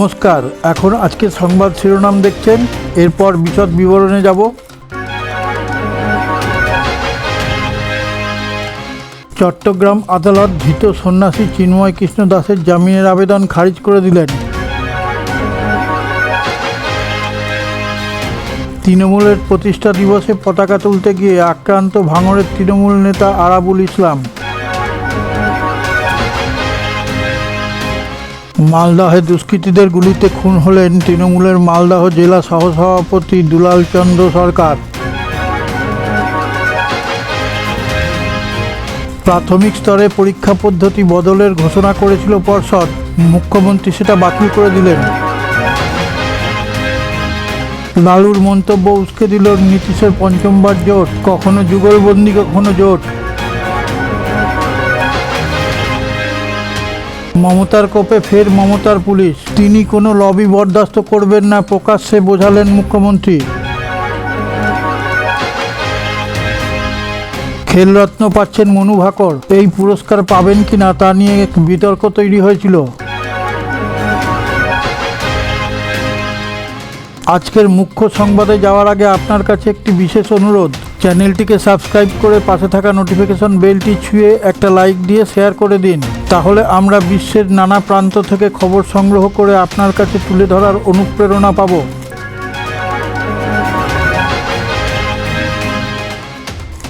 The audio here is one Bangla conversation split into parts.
নমস্কার, এখন আজকের সংবাদ শিরোনাম দেখছেন, এরপর বিশদ বিবরণে যাব। চট্টগ্রাম আদালত ধৃত সন্ন্যাসী চিন্ময় কৃষ্ণ দাসের জামিনের আবেদন খারিজ করে দিলেন। তৃণমূলের প্রতিষ্ঠা দিবসে পতাকা তুলতে গিয়ে আক্রান্ত ভাঙড়ের তৃণমূল নেতা আরাবুল ইসলাম। মালদহে দুষ্কৃতীদের গুলিতে খুন হলেন তৃণমূলের মালদহ জেলা সহসভাপতি দুলাল চন্দ্র সরকার। প্রাথমিক স্তরে পরীক্ষা পদ্ধতি বদলের ঘোষণা করেছিল পর্ষদ। মুখ্যমন্ত্রী সেটা বাতিল করে দিলেন। লালুর মন্তব্য উস্কে দিল নীতিশের পঞ্চমবার জোট। কখনো যুগলবন্দি, কখনো জোট। মমতার কোপে ফের মমতার পুলিশ। তিনি কোনো লবি বরদাস্ত করবেন না, প্রকাশ্যে বোঝালেন মুখ্যমন্ত্রী। খেলরত্ন পাচ্ছেন মনু ভাকর। এই পুরস্কার পাবেন কিনা তা নিয়ে এক বিতর্ক তৈরি হয়েছিল। আজকের মুখ্য সংবাদে যাওয়ার আগে আপনার কাছে একটি বিশেষ অনুরোধ। চ্যানেলটিকে সাবস্ক্রাইব করে পাশে থাকা নোটিফিকেশন বেলটি ছুঁয়ে একটা লাইক দিয়ে শেয়ার করে দিন। তাহলে আমরা বিশ্বের নানা প্রান্ত থেকে খবর সংগ্রহ করে আপনার কাছে তুলে ধরার অনুপ্রেরণা পাবো।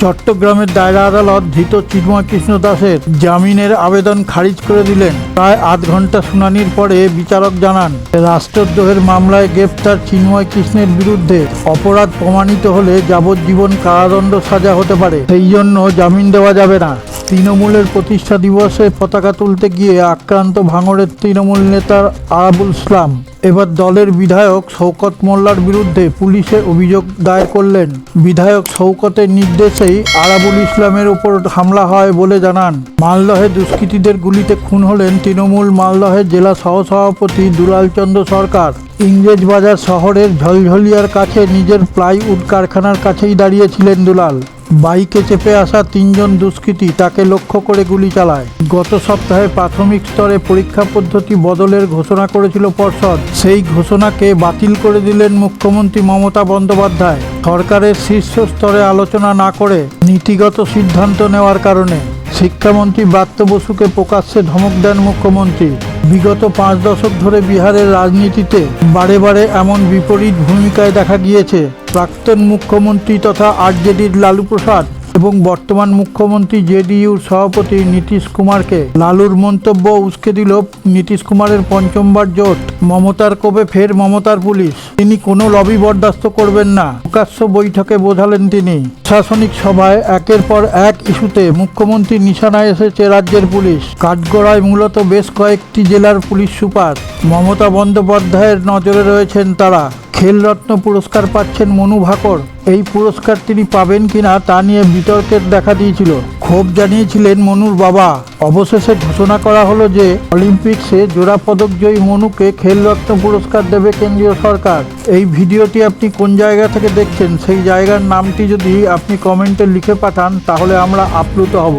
চট্টগ্রামের দায়রা আদালত ধৃত চিন্ময় কৃষ্ণ দাসের জামিনের আবেদন খারিজ করে দিলেন। প্রায় আধ ঘণ্টা শুনানির পরে বিচারক জানান, রাষ্ট্রদ্রোহের মামলায় গ্রেফতার চিন্ময় কৃষ্ণের বিরুদ্ধে অপরাধ প্রমাণিত হলে যাবজ্জীবন কারাদণ্ড সাজা হতে পারে। সেই জন্য জামিন দেওয়া যাবে না। তৃণমূলের প্রতিষ্ঠা দিবসে পতাকা তুলতে গিয়ে আক্রান্ত ভাঙড়ের তৃণমূল নেতা আরাবুল ইসলাম এবার দলের বিধায়ক শৌকত মোল্লার বিরুদ্ধে পুলিশে অভিযোগ দায়ের করলেন। বিধায়ক শৌকতের নির্দেশেই আরাবুল ইসলামের উপর হামলা হয় বলে জানান। মালদহে দুষ্কৃতীদের গুলিতে খুন হলেন তৃণমূল মালদহের জেলা সহসভাপতি দুলাল চন্দ্র সরকার। ইংরেজবাজার শহরের ঝলঝলিয়ার কাছে নিজের প্লাইউড কারখানার কাছেই দাঁড়িয়েছিলেন দুলাল। বাইকে চেপে আসা তিনজন দুষ্কৃতী তাকে লক্ষ্য করে গুলি চালায়। গত সপ্তাহে প্রাথমিক স্তরে পরীক্ষা পদ্ধতি বদলের ঘোষণা করেছিল পর্ষদ। সেই ঘোষণাকে বাতিল করে দিলেন মুখ্যমন্ত্রী মমতা বন্দ্যোপাধ্যায়। সরকারের শীর্ষ স্তরে আলোচনা না করে নীতিগত সিদ্ধান্ত নেওয়ার কারণে। শিক্ষামন্ত্রী ব্রাত্য বসুকে প্রকাশ্যে ধমক দেন মুখ্যমন্ত্রী। বিগত পাঁচ দশক ধরে বিহারের রাজনীতিতে বারে বারে এমন বিপরীত ভূমিকায় দেখা গিয়েছে। প্রাক্তন মুখ্যমন্ত্রী তথা আরজেডির লালু প্রসাদ এবং বর্তমান মুখ্যমন্ত্রী জেডিইউর সভাপতি নীতিশ কুমারকে লালুর মন্তব্য উস্কে দিল নীতিশ কুমারের পঞ্চমবার জোট। মমতার কোপে ফের মমতার পুলিশ। তিনি কোনো লবি বরদাস্ত করবেন না। প্রকাশ্য বৈঠকে বোঝালেন তিনি। প্রশাসনিক সভায় একের পর এক ইস্যুতে মুখ্যমন্ত্রী নিশানায় এসেছে রাজ্যের পুলিশ। কাঠগড়ায় মূলত বেশ কয়েকটি জেলার পুলিশ সুপার। মমতা বন্দ্যোপাধ্যায়ের নজরে রয়েছেন তারা। খেলরত্ন পুরস্কার পাচ্ছেন মনু ভাকর। এই পুরস্কার তিনি পাবেন কিনা তা নিয়ে বিতর্কের দেখা দিয়েছিল। ক্ষোভ জানিয়েছিলেন মনুর বাবা। অবশেষে ঘোষণা করা হলো যে অলিম্পিক্সে জোড়া পদক জয়ী মনুকে খেলরত্ন পুরস্কার দেবে কেন্দ্রীয় সরকার। এই ভিডিওটি আপনি কোন জায়গা থেকে দেখছেন? সেই জায়গার নামটি যদি আপনি কমেন্টে লিখে পাঠান, তাহলে আমরা আপ্লুত হব।